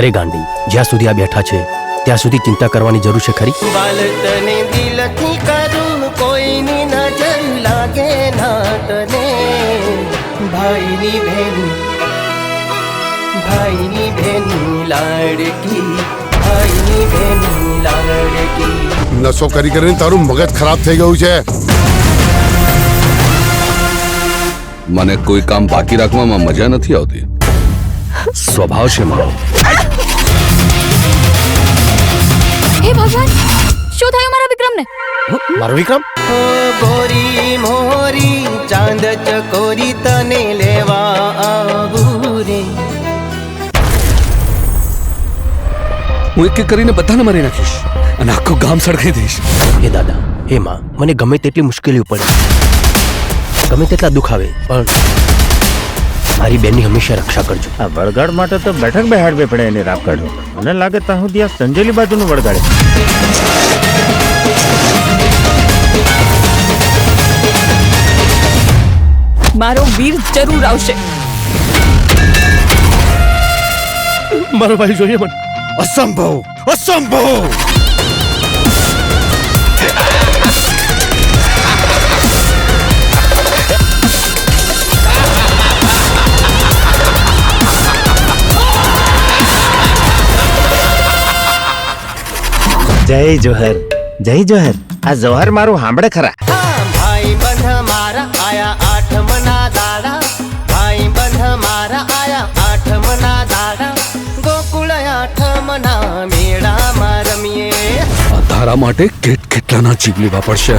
અરે ગાંડી જ્યાં સુધી આ બેઠા છે ત્યાં સુધી ચિંતા કરવાની જરૂર છે ખરી? બાલતને દિલથી કરું કોઈની નજર લાગે ના તને ભાઈની બેન ભાઈની બેન લાડકી ભાઈની બેન લાડકી. નશો કરી કરીને તારું મગજ ખરાબ થઈ ગયું છે. મને કોઈ કામ બાકી રાખવામાં મજા નથી આવતી. સ્વભાવ છે મારો હે ભગવાન શું થયું મારા વિક્રમને? મારો વિક્રમ? ગોરી મોરી ચાંદ ચકોરી તને લેવા આવું રે. હું એક એક કરીને બધાને મારી નાખીશ અને આખું ગામ સળગાઈ દઈશ. હે દાદા હે માં મને ગમે તેટલી મુશ્કેલીઓ પડે. ગમે તેટલા દુઃખ આવે પણ મારી બેનની હંમેશા રક્ષા કરજો. આ વળગાડ માટે તો બેઠક બેહાડવી પડે એને રાપ કાઢો. મને લાગે ત્યાં સુધી આ સંજેલી બાજુનું વળગાડે મારો વીર જરૂર આવશે. મારો ભાઈ જોઈએ મને. અસંભવ અસંભવ! જય જોહર. જય જોહર. આ જોહર મારું સાંભળે ખરા. ભાઈ બંધ મારા આયા આઠમના દાડા. ભાઈ બંધ મારા આયા આઠમના દાડા. ગોકુળ આઠમના મેળામાં રમીએ. આ ધારા માટે કેટ કેટલાના જીવ લેવા પડશે?